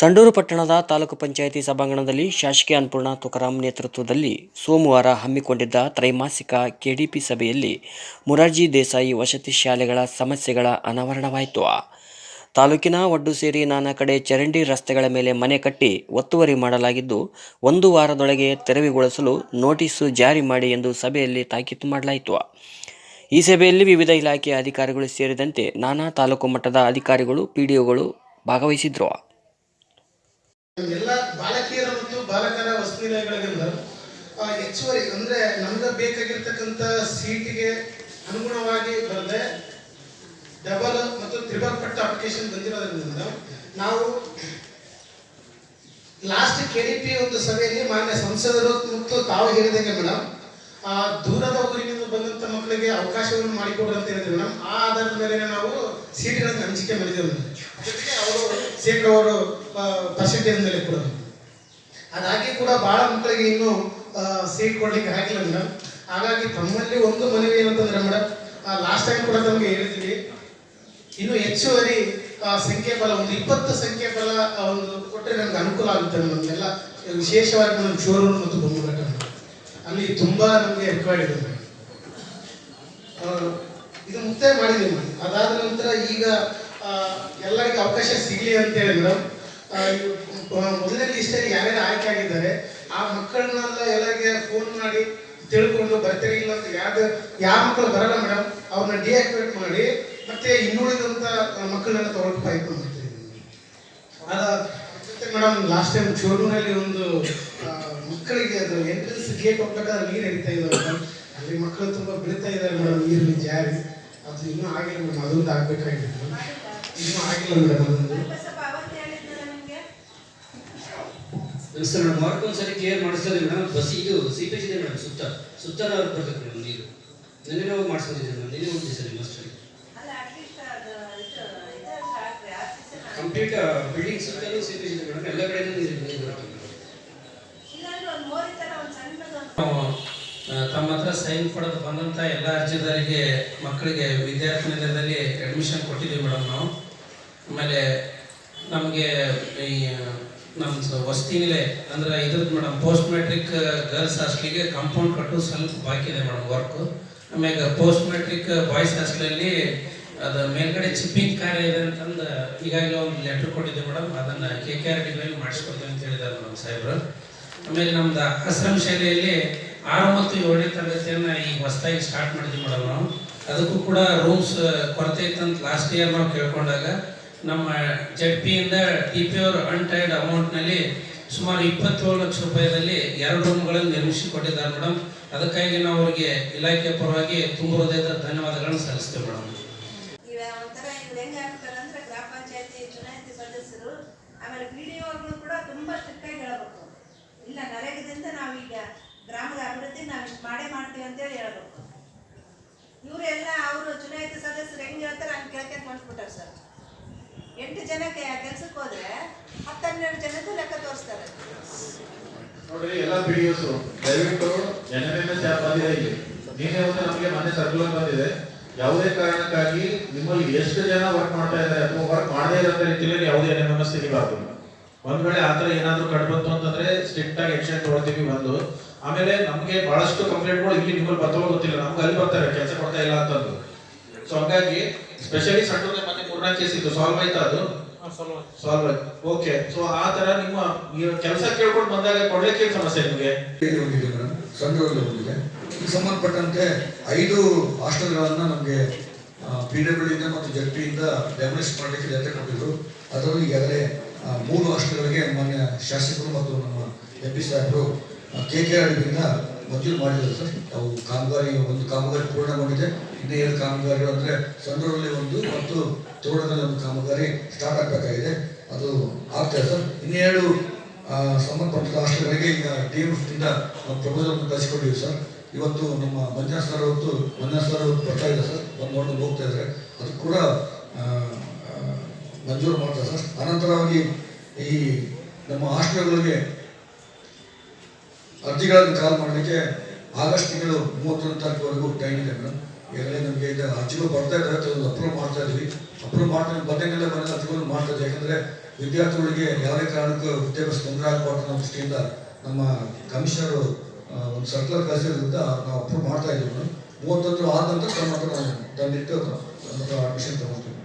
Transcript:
ಸಂಡೂರು ಪಟ್ಟಣದ ತಾಲೂಕು ಪಂಚಾಯಿತಿ ಸಭಾಂಗಣದಲ್ಲಿ ಶಾಸಕಿ ಅನ್ನಪೂರ್ಣ ತುಕಾರಾಂ ನೇತೃತ್ವದಲ್ಲಿ ಸೋಮವಾರ ಹಮ್ಮಿಕೊಂಡಿದ್ದ ತ್ರೈಮಾಸಿಕ ಕೆಡಿಪಿ ಸಭೆಯಲ್ಲಿ ಮುರಾರ್ಜಿ ದೇಸಾಯಿ ವಸತಿ ಶಾಲೆಗಳ ಸಮಸ್ಯೆಗಳ ಅನಾವರಣವಾಯಿತು. ತಾಲೂಕಿನ ಒಡ್ಡು ಸೇರಿ ನಾನಾ ಕಡೆ ಚರಂಡಿ ರಸ್ತೆಗಳ ಮೇಲೆ ಮನೆ ಕಟ್ಟಿ ಒತ್ತುವರಿ ಮಾಡಲಾಗಿದ್ದು, ಒಂದು ವಾರದೊಳಗೆ ತೆರವುಗೊಳಿಸಲು ನೋಟಿಸು ಜಾರಿ ಮಾಡಿ ಎಂದು ಸಭೆಯಲ್ಲಿ ತಾಕೀತು ಮಾಡಲಾಯಿತು. ಈ ಸಭೆಯಲ್ಲಿ ವಿವಿಧ ಇಲಾಖೆಯ ಅಧಿಕಾರಿಗಳು ಸೇರಿದಂತೆ ನಾನಾ ತಾಲೂಕು ಮಟ್ಟದ ಅಧಿಕಾರಿಗಳು, ಪಿಡಿಒಗಳು ಭಾಗವಹಿಸಿದ್ರು. ಎಲ್ಲ ಬಾಲಕಿಯರ ಮತ್ತು ಬಾಲಕರ ವಸತಿ ನಿಲಯಗಳಿಗಿಂತ ಹೆಚ್ಚುವರಿ ಅಂದ್ರೆ ನಮ್ಗೆ ಬೇಕಾಗಿರ್ತಕ್ಕಂಥ ಸೀಟಿಗೆ ಅನುಗುಣವಾಗಿ ಬರದೆ ಡಬಲ್ ಮತ್ತು ತ್ರಿಬಲ್ ಪಟ್ಟ ಅಪ್ಲಿಕೇಶನ್ ಬಂದಿರೋದ್ರಿಂದ ನಾವು ಲಾಸ್ಟ್ ಕೆ ಡಿ ಪಿ ಒಂದು ಸಭೆಯಲ್ಲಿ ಮಾನ್ಯ ಸಂಸದರು ಮತ್ತು ತಾವು ಹೇಳಿದಂಗೆ ಮೇಡಮ್, ಆ, ದೂರದ ಊರಿನಿಂದ ಬಂದಂತ ಮಕ್ಕಳಿಗೆ ಅವಕಾಶವನ್ನು ಮಾಡಿಕೊಡ್ರಿ ಅಂತ ಹೇಳಿದ್ರು ಮೇಡಮ್. ಆ ಆಧಾರದ ಮೇಲೆ ನಾವು ಸೀಟ್ಗಳನ್ನು ಹಂಚಿಕೆ ಮಾಡಿದ್ದೇವೆ. ಜೊತೆಗೆ ಅವರು ಶೇಕಡವಾರು ಪರ್ಸೆಂಟೇಜ್ ಮೇಲೆ ಕೂಡ. ಅದಾಗಿ ಕೂಡ ಬಹಳ ಮಕ್ಕಳಿಗೆ ಇನ್ನೂ ಸೀಟ್ ಕೊಡ್ಲಿಕ್ಕೆ ಆಗಿಲ್ಲ ಮೇಡಮ್ ಹಾಗಾಗಿ ತಮ್ಮಲ್ಲಿ ಒಂದು ಮನವಿ ಏನಂತಂದ್ರೆ ಮೇಡಮ್ ಲಾಸ್ಟ್ ಟೈಮ್ ಕೂಡ ತಮಗೆ ಹೇಳಿದ್ವಿ. ಇನ್ನು ಹೆಚ್ಚುವರಿ ಸಂಖ್ಯೆ ಫಲ ಒಂದು ಇಪ್ಪತ್ತು ಸಂಖ್ಯೆ ಫಲ ಒಂದು ಕೊಟ್ಟರೆ ನಮ್ಗೆ ಅನುಕೂಲ ಆಗುತ್ತೆ ನಮಗೆಲ್ಲ ವಿಶೇಷವಾಗಿ ನಮ್ಮ ಶೋರೂಮ್ ಮತ್ತು ಬೊಮ್ಮಘಟ್ಟ ಅಲ್ಲಿ ತುಂಬಾ ನಮಗೆ ರಿಕ್ವೈರ್ಡ್ ಇದೆ ಮೇಡಮ್. ಇದು ಮುಕ್ತಾಯ ಮಾಡಿದ್ದೀವಿ ಮೇಡಮ್ ಅದಾದ ನಂತರ ಈಗ ಎಲ್ಲರಿಗೂ ಅವಕಾಶ ಸಿಗಲಿ ಅಂತೇಳಿ ಮೇಡಮ್ ಮೊದಲನೇ ಲಿಸ್ಟಲ್ಲಿ ಯಾರ್ಯಾರು ಆಯ್ಕೆ ಆಗಿದ್ದಾರೆ, ಆ ಮಕ್ಕಳನ್ನೆಲ್ಲ ಎಲ್ಲರಿಗೆ ಫೋನ್ ಮಾಡಿ ತಿಳ್ಕೊಂಡು ಬರ್ತೀರಿ ಇಲ್ಲ ಅಂತ ಯಾವ್ದು ಯಾವ ಮಕ್ಕಳು ಬರಲ್ಲ ಮೇಡಮ್ ಅವ್ರನ್ನ ಡಿಆಕ್ಟಿವೇಟ್ ಮಾಡಿ ಮತ್ತೆ ಇನ್ನುಳಿದಂತ ಮಕ್ಕಳನ್ನ ತಗೊಳ್ಳಿ ಪ್ರಯತ್ನ ಮಾಡ್ತೀವಿ. ಮೇಡಮ್ ಲಾಸ್ಟ್ ಟೈಮ್ ಶೋರೂಮ್ನಲ್ಲಿ ಒಂದು ಮಕ್ಕಳಿಗೆ ಅದು ಎಂಟ್ರೆನ್ಸ್ ಗೇಟ್ ಹೋಗ್ಬೇಕಾದ್ರೆ ನೀರು ಹಿಡಿತಾ ಇದ್ದಾವೆ ಮೇಡಮ್ ಅಲ್ಲಿ ಮಕ್ಕಳು ತುಂಬಾ ಬೀಳ್ತಾ ಇದ್ದಾರೆ ಮೇಡಮ್ ನೀರಲ್ಲಿ ಜಾರಿ. ಅದು ಇನ್ನೂ ಆಗಿಲ್ಲ ಮೇಡಮ್ ಅದೊಂದು ಆಗ್ಬೇಕಾಗಿತ್ತು ಇನ್ನೂ ಆಗಿಲ್ಲ ಮೇಡಮ್ ಅದೊಂದು ಸರ್ ಮೇಡಮ್ ವಾರಕ್ಕೊಂದು ಸರಿ ಕ್ಲಿಯರ್ ಮಾಡಿಸ್ತದೆ ಮೇಡಮ್ ಬಸ್ ಇದು ಸೀಪೇಜ್ ಇದೆ ಮೇಡಮ್ ಸುತ್ತ. ಸುತ್ತ ಬರ್ತದೆ ಮೇಡಮ್ ನೀರು. ನಿನ್ನೆ ನಾವು ಮಾಡಿಸ್ಕೊಂಡಿದ್ದೀವಿ ಮೇಡಮ್ ನಿನ್ನೆ ಹೋಗ್ತೀವಿ ಸರ್ ನಿಮ್ಮ ಅಷ್ಟರಲ್ಲಿ ಕಂಪ್ಲೀಟ್ ಬಿಲ್ಡಿಂಗ್ ಸುತ್ತಲೂ ಸೀಪೇಜ್ ಇದೆ ಮೇಡಮ್ ಎಲ್ಲ ಕಡೆಯಿಂದ ನೀರು ನೀರು ಬರುತ್ತೆ ತಮ್ಮ ಹತ್ರ ಸೈನ್ ಕೊಡೋದು ಬಂದಂಥ ಎಲ್ಲ ಅರ್ಜಿದಾರರಿಗೆ ಮಕ್ಕಳಿಗೆ ವಿದ್ಯಾರ್ಥಿ ನಿಲಯದಲ್ಲಿ ಅಡ್ಮಿಷನ್ ಕೊಟ್ಟಿದ್ದೀವಿ ಮೇಡಮ್ ನಾವು. ಆಮೇಲೆ ನಮಗೆ ಈ ನಮ್ಮ ಸ- ವಸತಿ ನಿಲಯ ಅಂದ್ರೆ ಇದ್ರದ್ದು ಮೇಡಮ್ ಪೋಸ್ಟ್ ಮೆಟ್ರಿಕ್ ಗರ್ಲ್ಸ್ ಹಾಸ್ಟೆಲಿಗೆ ಕಾಂಪೌಂಡ್ ಕಟ್ಟು ಸ್ವಲ್ಪ ಬಾಕಿ ಇದೆ ಮೇಡಮ್ ವರ್ಕು ಆಮ್ಯಾಗ ಪೋಸ್ಟ್ ಮೆಟ್ರಿಕ್ ಬಾಯ್ಸ್ ಹಾಸ್ಟೆಲಲ್ಲಿ ಅದು ಮೇಲ್ಗಡೆ ಚಿಪ್ಪಿಂಗ್ ಕಾರ್ಯ ಇದೆ ಅಂತಂದು ಈಗಾಗಲೇ ಒಂದು ಲೆಟ್ರ್ ಕೊಟ್ಟಿದ್ದೆ ಮೇಡಮ್, ಅದನ್ನು ಕೆ ಕೆ ಆರ್ ಡಿ ಮೇಲೆ ಮಾಡಿಸ್ಕೊಡ್ತೀವಿ ಅಂತ ಹೇಳಿದ್ದಾರೆ ಮೇಡಮ್ ಸಾಹೇಬರು. ಆಮೇಲೆ ನಮ್ದು ಆಶ್ರಮ ಶಾಲೆಯಲ್ಲಿ ಆರು ಮತ್ತು ಏಳನೇ ತರಗತಿಯನ್ನ ಈಗ ಹೊಸದಾಗಿ ಸ್ಟಾರ್ಟ್ ಮಾಡಿದ್ವಿ ಮೇಡಮ್ ನಾವು. ಅದಕ್ಕೂ ಕೂಡ ರೂಮ್ಸ್ ಕೊರತೆ ಇತ್ತಂತ ಲಾಸ್ಟ್ ಇಯರ್ ನಾವು ಕೇಳ್ಕೊಂಡಾಗ ನಮ್ಮ ಜಡ್ಪಿಯಿಂದ ಟಿ ಪಿ ಅವರು ಅನ್ಟೈಡ್ ಅಮೌಂಟ್ನಲ್ಲಿ ಸುಮಾರು ಇಪ್ಪತ್ತೇಳು ಲಕ್ಷ ರೂಪಾಯಿದಲ್ಲಿ ಎರಡು ರೂಮ್ಗಳನ್ನು ನಿರ್ಮಿಸಿ ಕೊಟ್ಟಿದ್ದಾರೆ ಮೇಡಮ್ ಅದಕ್ಕಾಗಿ ನಾವು ಅವರಿಗೆ ಇಲಾಖೆ ಪರವಾಗಿ ತುಂಬ ಹೃದಯದ ಧನ್ಯವಾದಗಳನ್ನು ಸಲ್ಲಿಸ್ತೇವೆ ಮೇಡಮ್ ಆಮೇಲೆ ಪಿ ಡಿ ಒಗಳು ಕೂಡ ತುಂಬಾ ಸ್ಟ್ರಿಕ್ಟ್ ಹೇಳಬೇಕು. ಇಲ್ಲ, ನರೇಗದಿಂದ ನಾವೀಗ ಗ್ರಾಮದ ಅಭಿವೃದ್ಧಿ ನಾವು ಇಷ್ಟು ಮಾಡೇ ಮಾಡ್ತೀವಿ ಅಂತೇಳಿ ಹೇಳ್ಬೇಕು. ಇವರೆಲ್ಲ, ಅವರು ಚುನಾಯಿತ ಸದಸ್ಯರು ಹೆಂಗ್ ಹೇಳ್ತಾರೆ ಹಂಗೆ ಕೇಳ್ಕೊಂತ ಹೊಂಟ್ಬಿಟ್ಟಾರೆ ಸರ್. ಎಂಟು ಜನಕ್ಕೆ ಕೆಲ್ಸಕ್ಕೆ ಹೋದ್ರೆ ಹತ್ತೆರಡು ಜನಕ್ಕೂ ಲೆಕ್ಕ ತೋರಿಸ್ತಾರೆ. ನೋಡ್ರಿ, ಎಲ್ಲ ಪಿಡಿಎಸ್ ದಯವಿಟ್ಟು ಜನರಿಂದ ಬಂದಿದೆ ಇಲ್ಲಿ. ನೀನೇ ಒಂದು ನಮಗೆ ಮನೆ ಸರ್ಕ್ಯುಲರ್ ಬಂದಿದೆ. ಯಾವುದೇ ಕಾರಣಕ್ಕಾಗಿ ನಿಮ್ಮಲ್ಲಿ ಎಷ್ಟು ಜನ ವರ್ಕ್ ಮಾಡ್ತಾ ಇದ್ದಾರೆ, ಅಥವಾ ವರ್ಕ್ ಮಾಡದೇ ಇರೋ ರೀತಿಯಲ್ಲಿ ಯಾವುದೇ ಎನ್ಎಂಎಸ್ ತೆಗಿಬಾರ್ದು ಒಂದ್ ವೇಳೆ ಆತರ ಏನಾದ್ರೂ ಕಂಡು ಬಂತು ಅಂತಂದ್ರೆ ಸ್ಟ್ರಿಕ್ಟ್ ಆಗಿ ಆಕ್ಷನ್ ತಗೊಳ್ತೀವಿ ಒಂದು. ಆಮೇಲೆ ನಮಗೆ ಬಹಳಷ್ಟು ಕಂಪ್ಲೇಂಟ್ಗಳು ಇಲ್ಲಿ ನಿಮ್ಮಲ್ಲಿ ಬರ್ತಾವ ಗೊತ್ತಿಲ್ಲ. ನಮ್ಗೆ ಅಲ್ಲಿ ಬರ್ತಾರೆ, ಕೆಲಸ ಕೊಡ್ತಾ ಇಲ್ಲ ಅಂತಂದು. ಸೊ ಹಂಗಾಗಿ ಸ್ಪೆಷಲಿ ಸಣ್ಣ ಮತ್ತೆ ಮೂರನೇ ಕೇಸ್ ಇತ್ತು. ಸಾಲ್ವ್ ಆಯ್ತಾ ಅದು? ಸಾಲ್ವ್ ಆಯ್ತು. ಓಕೆ ಸೊ ಆ ತರ ನಿಮ್ಮ ಕೆಲಸ ಕೇಳ್ಕೊಂಡು ಬಂದಾಗ ಕೊಡ್ಲಿಕ್ಕೆ ಸಮಸ್ಯೆ ನಿಮಗೆ? ಸಂಘದಲ್ಲಿ ಹೋಗಿದೆ ಇದಕ್ಕೆ ಸಂಬಂಧಪಟ್ಟಂತೆ ಐದು ಹಾಸ್ಟೆಲ್ಗಳನ್ನು ನಮಗೆ ಪಿ ಮತ್ತು ಜಡ್ಪಿಯಿಂದ ಡ್ಯಾಮೇಜ್ ಮಾಡಲಿಕ್ಕೆ ಜೊತೆ ಕೊಟ್ಟಿದ್ರು. ಅದರಲ್ಲಿ ಈಗಾಗಲೇ ಮೂರು ಹಾಸ್ಟೆಲ್ಗಳಿಗೆ ಮಾನ್ಯ ಶಾಸಕರು ಮತ್ತು ನಮ್ಮ ಎಂ ಪಿ ಸಾಹೇಬರು ಕೆ ಕೆ ಆರ್ ಡಿಯಿಂದ ಮಂಜೂರು ಮಾಡಿದ್ದಾರೆ ಸರ್. ಅವು ಕಾಮಗಾರಿ ಒಂದು ಕಾಮಗಾರಿ ಪೂರ್ಣಗೊಂಡಿದೆ. ಇನ್ನೂ ಕಾಮಗಾರಿ ಅಂದರೆ ಸಂಡೂರಲ್ಲಿ ಒಂದು ಮತ್ತು ತೋಟದಲ್ಲಿ ಒಂದು ಕಾಮಗಾರಿ ಸ್ಟಾರ್ಟ್ ಆಗಬೇಕಾಗಿದೆ. ಅದು ಆಗ್ತದೆ ಸರ್ ಇನ್ನೆರಡು ಸಂಬಂಧಪಟ್ಟ ರಾಷ್ಟ್ರಗಳಿಗೆ ಈಗ ಡಿ ಎಫ್ನಿಂದ ಪ್ರಪೋಸಲ್ ಕಳಿಸ್ಕೊಟ್ಟಿವಿ ಸರ್. ಇವತ್ತು ನಮ್ಮ ಮಂಜುನಾಥ್ ಸರ್ ಅವತ್ತು ಮಂಜುನಾಥ್ ಸರ್ ಅವರು ಬರ್ತಾ ಇದೆ ಸರ್. ಬಂದು ನೋಡ್ಕೊಂಡು ಹೋಗ್ತಾ ಇದ್ದಾರೆ. ಅದು ಕೂಡ ಮಂಜೂರು ಮಾಡ್ತಾರೆ ಸರ್. ಅನಂತರವಾಗಿ ಈ ನಮ್ಮ ಹಾಸ್ಟೆಲ್ಗಳಿಗೆ ಅರ್ಜಿಗಳನ್ನು ಕಾಲ್ ಮಾಡಲಿಕ್ಕೆ ಆಗಸ್ಟ್ ತಿಂಗಳು ಮೂವತ್ತೊಂದು ತಾರೀಕುವರೆಗೂ ಟೈಮ್ ಇದೆ ಮೇಡಮ್. ಈಗಾಗಲೇ ನಮಗೆ ಇದು ಅರ್ಜಿಗಳು ಬರ್ತಾ ಇದ್ದಾರೆ ಅದನ್ನು ಅಪ್ರೂವ್ ಮಾಡ್ತಾ ಇದ್ವಿ. ಅಪ್ರೂವ್ ಮಾಡ್ತಾ ಬಂದಂಗೆಲ್ಲ ಬಂದ ಅರ್ಜಿಗಳು ಮಾಡ್ತಾ ಇದ್ದೀವಿ. ಯಾಕಂದರೆ ವಿದ್ಯಾರ್ಥಿಗಳಿಗೆ ಯಾವುದೇ ಕಾರಣಕ್ಕೂ ವಿದ್ಯಾಭ್ಯಾಸ ತೊಂದರೆ ಆಗಬಾರ್ದು ನಮ್ಮ ದೃಷ್ಟಿಯಿಂದ ನಮ್ಮ ಕಮಿಷನರು ಒಂದು ಸರ್ಕಲ್ ಕಳಿಸಿರೋದ್ರಿಂದ ನಾವು ಅಪ್ರೂವ್ ಮಾಡ್ತಾ ಇದ್ದೀವಿ ಮೂವತ್ತೊಂದು ಆದ ನಂತರ ತಮ್ಮ ಹತ್ರ ತಂದಿಟ್ಟು ಅಡ್ಮಿಷನ್ ತಗೊಳ್ತೀವಿ